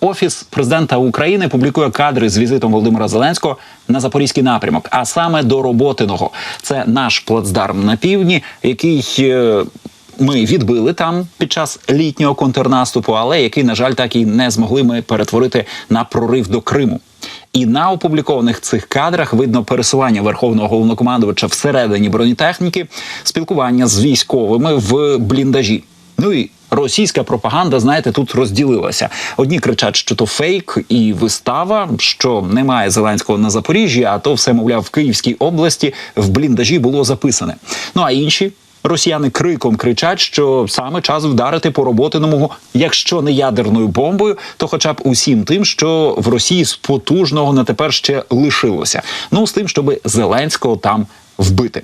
офіс президента України публікує кадри з візитом Володимира Зеленського на запорізький напрямок, а саме до Роботиного. Це наш плацдарм на півдні, який. е, Ми відбили там під час літнього контрнаступу, але який, на жаль, так і не змогли ми перетворити на прорив до Криму. І на опублікованих цих кадрах видно пересування верховного головнокомандувача всередині бронетехніки, спілкування з військовими в бліндажі. Ну і російська пропаганда, знаєте, тут розділилася. Одні кричать, що то фейк і вистава, що немає Зеленського на Запоріжжі, а то все, мовляв, в Київській області в бліндажі було записане. Ну а інші. Росіяни криком кричать, що саме час вдарити по роботиному, якщо не ядерною бомбою, то хоча б усім тим, що в Росії з потужного на тепер ще лишилося. Ну з тим, щоб Зеленського там вбити.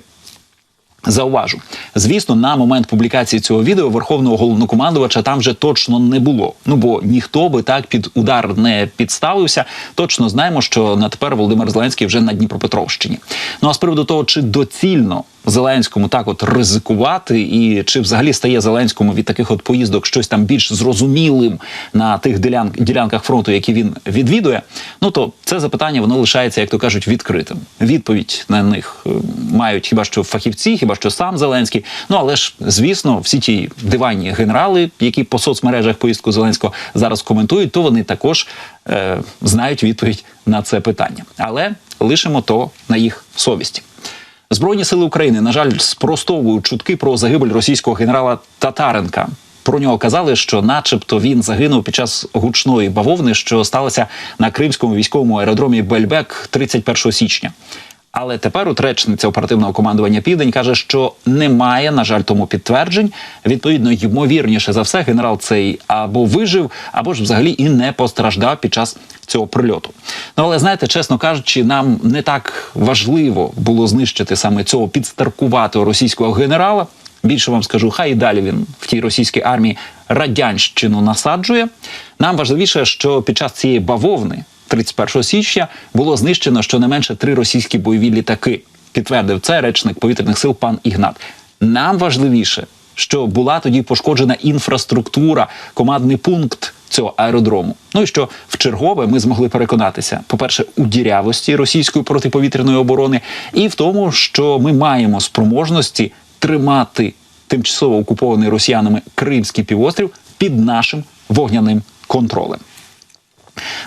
Зауважу, звісно, на момент публікації цього відео верховного головнокомандувача там вже точно не було. Ну бо ніхто би так під удар не підставився. Точно знаємо, що на тепер Володимир Зеленський вже на Дніпропетровщині. Ну а з приводу того, чи доцільно Зеленському так от ризикувати, і чи взагалі стає Зеленському від таких от поїздок щось там більш зрозумілим на тих ділян... ділянках фронту, які він відвідує. Ну то це запитання воно лишається, як то кажуть, відкритим. Відповідь на них е, мають хіба що фахівці, хіба що сам Зеленський. Ну але ж звісно, всі ті диванні генерали, які по соцмережах поїздку Зеленського зараз коментують, то вони також е, знають відповідь на це питання. Але лишимо то на їх совісті. Збройні сили України, на жаль, спростовують чутки про загибель російського генерала Татаренка. Про нього казали, що, начебто, він загинув під час гучної бавовни, що сталося на кримському військовому аеродромі Бельбек 31 січня. Але тепер утречниця оперативного командування Південь каже, що немає, на жаль, тому підтверджень. Відповідно, ймовірніше за все, генерал цей або вижив, або ж взагалі і не постраждав під час цього прильоту. Ну але знаєте, чесно кажучи, нам не так важливо було знищити саме цього підстаркуватого російського генерала. Більше вам скажу, хай і далі він в тій російській армії радянщину насаджує. Нам важливіше, що під час цієї бавовни. 31 січня було знищено щонайменше три російські бойові літаки. Підтвердив це речник повітряних сил пан Ігнат. Нам важливіше, що була тоді пошкоджена інфраструктура, командний пункт цього аеродрому. Ну і що в чергове ми змогли переконатися: по-перше, у дірявості російської протиповітряної оборони, і в тому, що ми маємо спроможності тримати тимчасово окупований росіянами Кримський півострів під нашим вогняним контролем.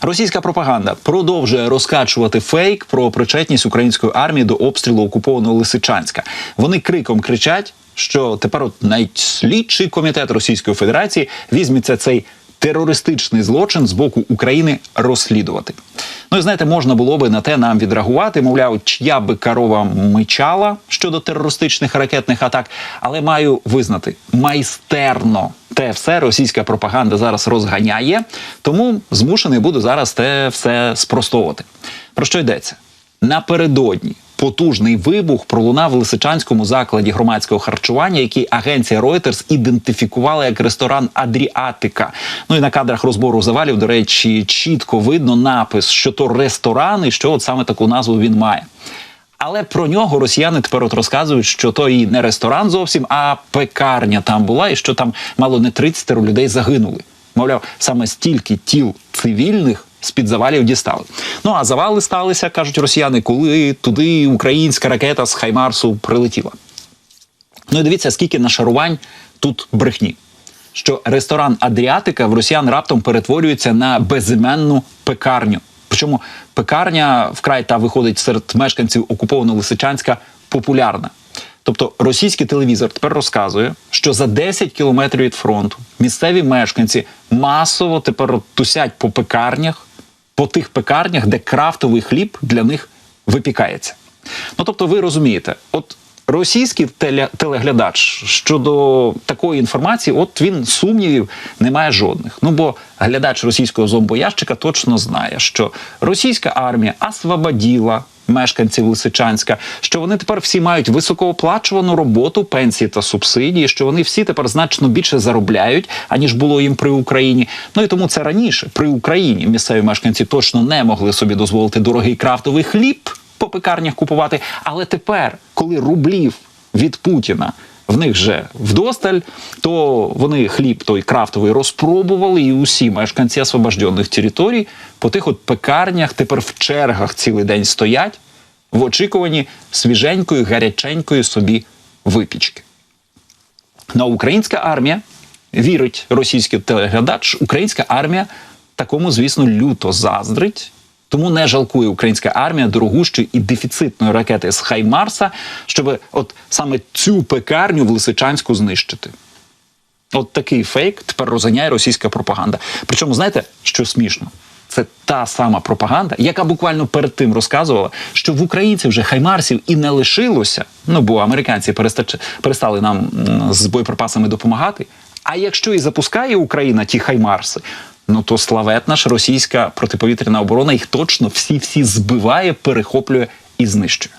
Російська пропаганда продовжує розкачувати фейк про причетність української армії до обстрілу окупованого Лисичанська. Вони криком кричать, що тепер от навіть слідчий комітет Російської Федерації візьметься цей терористичний злочин з боку України розслідувати. Ну і знаєте, можна було би на те нам відреагувати. Мовляв, чия би корова мичала щодо терористичних ракетних атак, але маю визнати майстерно. Те все російська пропаганда зараз розганяє, тому змушений буду зараз те все спростовувати. Про що йдеться? Напередодні потужний вибух пролунав в Лисичанському закладі громадського харчування, який агенція Reuters ідентифікувала як ресторан Адріатика. Ну і на кадрах розбору завалів, до речі, чітко видно напис, що то ресторан і що от саме таку назву він має. Але про нього росіяни тепер от розказують, що то і не ресторан зовсім, а пекарня там була, і що там мало не 30 людей загинули. Мовляв, саме стільки тіл цивільних з-під завалів дістали. Ну а завали сталися, кажуть росіяни, коли туди українська ракета з Хаймарсу прилетіла. Ну і дивіться, скільки нашарувань тут брехні. Що ресторан Адріатика в росіян раптом перетворюється на безіменну пекарню. Причому пекарня вкрай та виходить серед мешканців окупованого Лисичанська популярна. Тобто російський телевізор тепер розказує, що за 10 кілометрів від фронту місцеві мешканці масово тепер тусять по пекарнях, по тих пекарнях, де крафтовий хліб для них випікається. Ну тобто, ви розумієте, от російський теле- телеглядач щодо такої інформації, от він сумнівів не має жодних. Ну бо глядач російського зомбоящика точно знає, що російська армія освободила мешканців Лисичанська, що вони тепер всі мають високооплачувану роботу, пенсії та субсидії, що вони всі тепер значно більше заробляють, аніж було їм при Україні. Ну і тому це раніше при Україні місцеві мешканці точно не могли собі дозволити дорогий крафтовий хліб по пекарнях купувати. Але тепер, коли рублів від Путіна в них же вдосталь, то вони хліб той крафтовий розпробували, і усі мешканці освобождених територій по тих от пекарнях тепер в чергах цілий день стоять в очікуванні свіженької, гаряченької собі випічки. Ну, а українська армія вірить російський телеглядач, українська армія такому, звісно, люто заздрить. Тому не жалкує українська армія дорогущої і дефіцитної ракети з Хаймарса, щоб от саме цю пекарню в Лисичанську знищити. От такий фейк тепер розганяє російська пропаганда. Причому, знаєте, що смішно? Це та сама пропаганда, яка буквально перед тим розказувала, що в українців вже хаймарсів і не лишилося. Ну бо американці перестали нам з боєприпасами допомагати. А якщо і запускає Україна ті хаймарси, ну то славетна ж російська протиповітряна оборона їх точно всі-всі збиває, перехоплює і знищує.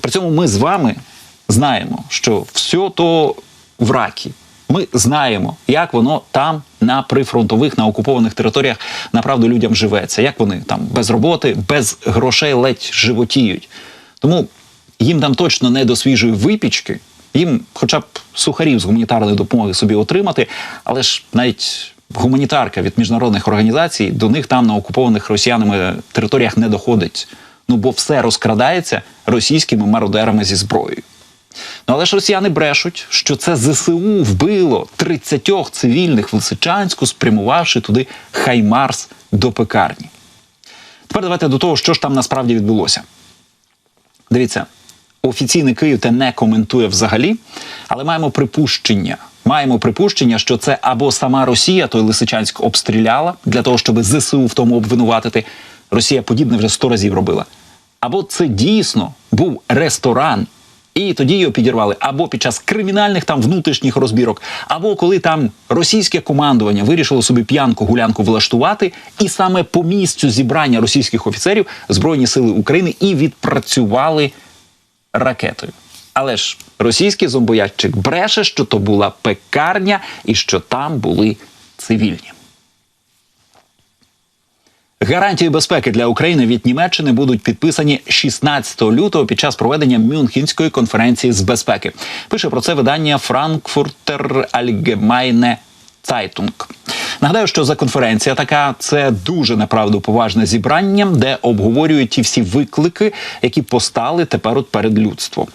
При цьому ми з вами знаємо, що все то в ракі. Ми знаємо, як воно там на прифронтових, на окупованих територіях направду людям живеться, як вони там без роботи, без грошей ледь животіють. Тому їм там точно не до свіжої випічки, їм хоча б сухарів з гуманітарної допомоги собі отримати, але ж навіть гуманітарка від міжнародних організацій до них там на окупованих росіянами територіях не доходить. Ну бо все розкрадається російськими мародерами зі зброєю. Ну але ж росіяни брешуть, що це ЗСУ вбило 30 цивільних в Лисичанську, спрямувавши туди Хаймарс до пекарні. Тепер давайте до того, що ж там насправді відбулося. Дивіться, офіційний Київ те не коментує взагалі, але маємо припущення. Маємо припущення, що це або сама Росія той Лисичанськ обстріляла для того, щоб ЗСУ в тому обвинуватити. Росія подібне вже сто разів робила. Або це дійсно був ресторан, і тоді його підірвали або під час кримінальних там внутрішніх розбірок, або коли там російське командування вирішило собі п'янку гулянку влаштувати, і саме по місцю зібрання російських офіцерів Збройні сили України і відпрацювали ракетою. Але ж російський зомбоятчик бреше, що то була пекарня і що там були цивільні. Гарантії безпеки для України від Німеччини будуть підписані 16 лютого під час проведення Мюнхенської конференції з безпеки. Пише про це видання Frankfurter Allgemeine Zeitung. Нагадаю, що за конференція така це дуже направду поважне зібрання, де обговорюють ті всі виклики, які постали тепер от перед людством.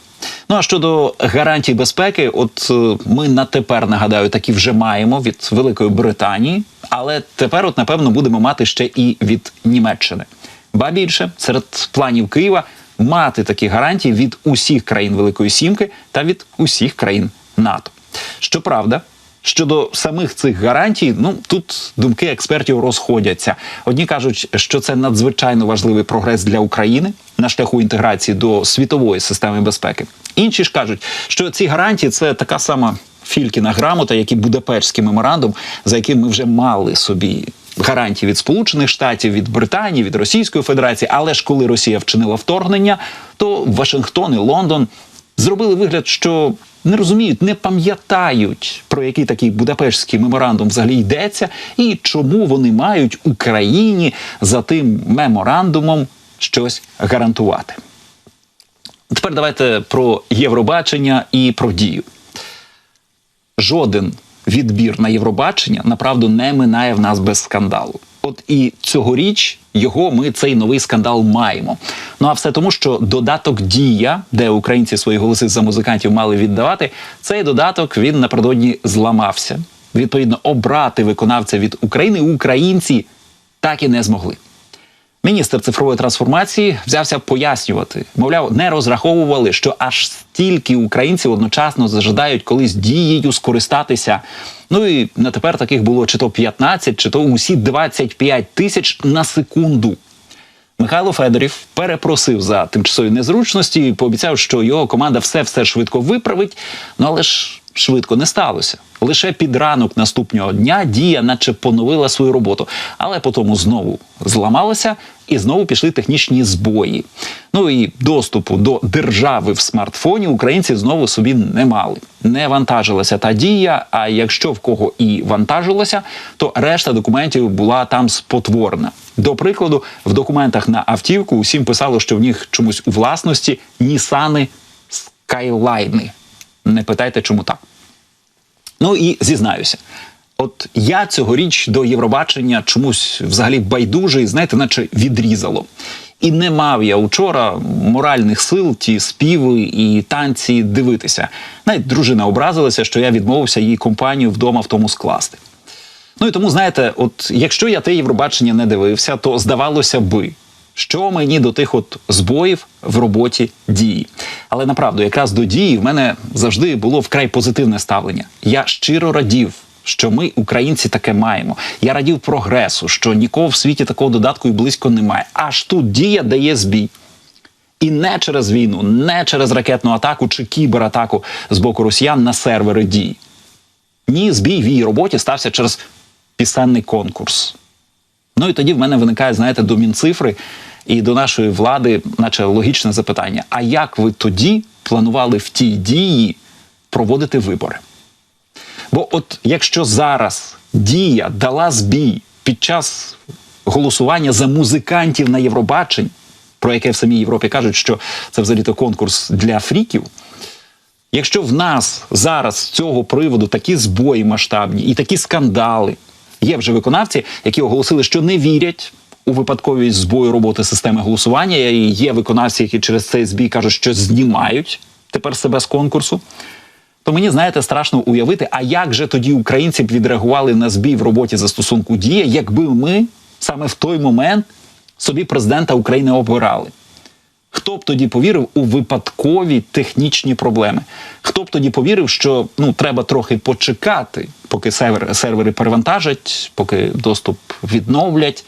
Ну а щодо гарантій безпеки, от е, ми на тепер нагадаю, такі вже маємо від Великої Британії, але тепер, от напевно, будемо мати ще і від Німеччини. Ба більше серед планів Києва мати такі гарантії від усіх країн Великої Сімки та від усіх країн НАТО. Щоправда. Щодо самих цих гарантій, ну тут думки експертів розходяться. Одні кажуть, що це надзвичайно важливий прогрес для України на шляху інтеграції до світової системи безпеки. Інші ж кажуть, що ці гарантії це така сама Фількіна грамота, як і Будапештський меморандум, за яким ми вже мали собі. Гарантії від Сполучених Штатів, від Британії, від Російської Федерації, але ж коли Росія вчинила вторгнення, то Вашингтон і Лондон зробили вигляд, що не розуміють, не пам'ятають про який такий Будапештський меморандум взагалі йдеться, і чому вони мають Україні за тим меморандумом щось гарантувати. Тепер давайте про Євробачення і про дію. Жоден відбір на Євробачення направду не минає в нас без скандалу. От і цьогоріч його ми цей новий скандал маємо. Ну а все тому, що додаток Дія, де українці свої голоси за музикантів мали віддавати, цей додаток він напередодні зламався. Відповідно, обрати виконавця від України українці так і не змогли. Міністр цифрової трансформації взявся пояснювати, мовляв, не розраховували, що аж стільки українців одночасно зажадають колись дією скористатися. Ну і на тепер таких було чи то 15, чи то усі 25 тисяч на секунду. Михайло Федорів перепросив за тимчасові незручності і пообіцяв, що його команда все все швидко виправить. Ну але ж швидко не сталося. Лише під ранок наступного дня дія, наче поновила свою роботу, але потім знову зламалася і знову пішли технічні збої. Ну і доступу до держави в смартфоні українці знову собі не мали. Не вантажилася та дія. А якщо в кого і вантажилося, то решта документів була там спотворена. До прикладу, в документах на автівку усім писало, що в них чомусь у власності Нісани Кайлайни. Не питайте, чому так. Ну і зізнаюся, от я цьогоріч до Євробачення чомусь взагалі байдужий, знаєте, наче відрізало. І не мав я вчора моральних сил ті співи і танці дивитися. Навіть дружина образилася, що я відмовився її компанію вдома в тому скласти. Ну і тому, знаєте, от якщо я те Євробачення не дивився, то здавалося би, що мені до тих от збоїв в роботі дії. Але направду, якраз до дії в мене завжди було вкрай позитивне ставлення. Я щиро радів. Що ми, українці, таке маємо. Я радів прогресу, що нікого в світі такого додатку і близько немає. Аж тут дія дає збій. І не через війну, не через ракетну атаку чи кібератаку з боку росіян на сервери дії. Ні, збій в її роботі стався через пісенний конкурс. Ну і тоді в мене виникає, знаєте, до Мінцифри і до нашої влади, наче логічне запитання: а як ви тоді планували в тій дії проводити вибори? Бо от якщо зараз дія дала збій під час голосування за музикантів на Євробаченні, про яке в самій Європі кажуть, що це взагалі-то конкурс для фріків. Якщо в нас зараз з цього приводу такі збої масштабні і такі скандали, є вже виконавці, які оголосили, що не вірять у випадковість збою роботи системи голосування. І є виконавці, які через цей збій кажуть, що знімають тепер себе з конкурсу. То мені знаєте страшно уявити, а як же тоді українці б відреагували на збій в роботі застосунку дія, якби ми саме в той момент собі президента України обирали. Хто б тоді повірив у випадкові технічні проблеми? Хто б тоді повірив, що ну треба трохи почекати, поки сервер, сервери перевантажать, поки доступ відновлять?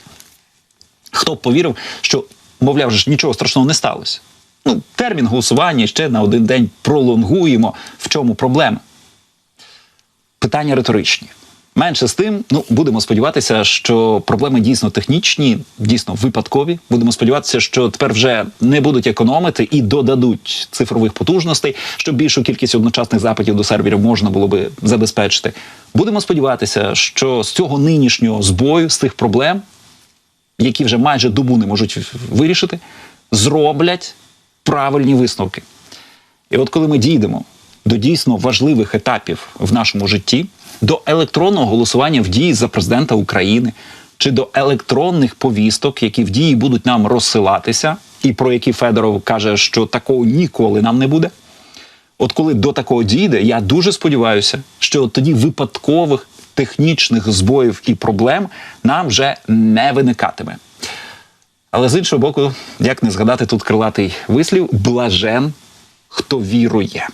Хто б повірив, що, мовляв, ж нічого страшного не сталося? Ну, термін голосування ще на один день пролонгуємо. В чому проблема? Питання риторичні. Менше з тим, ну будемо сподіватися, що проблеми дійсно технічні, дійсно випадкові. Будемо сподіватися, що тепер вже не будуть економити і додадуть цифрових потужностей, щоб більшу кількість одночасних запитів до серверів можна було би забезпечити. Будемо сподіватися, що з цього нинішнього збою, з тих проблем, які вже майже добу не можуть вирішити, зроблять правильні висновки. І от коли ми дійдемо до дійсно важливих етапів в нашому житті, до електронного голосування в дії за президента України чи до електронних повісток, які в дії будуть нам розсилатися, і про які Федоров каже, що такого ніколи нам не буде. От коли до такого дійде, я дуже сподіваюся, що от тоді випадкових технічних збоїв і проблем нам вже не виникатиме. Але з іншого боку, як не згадати тут крилатий вислів блажен, хто вірує.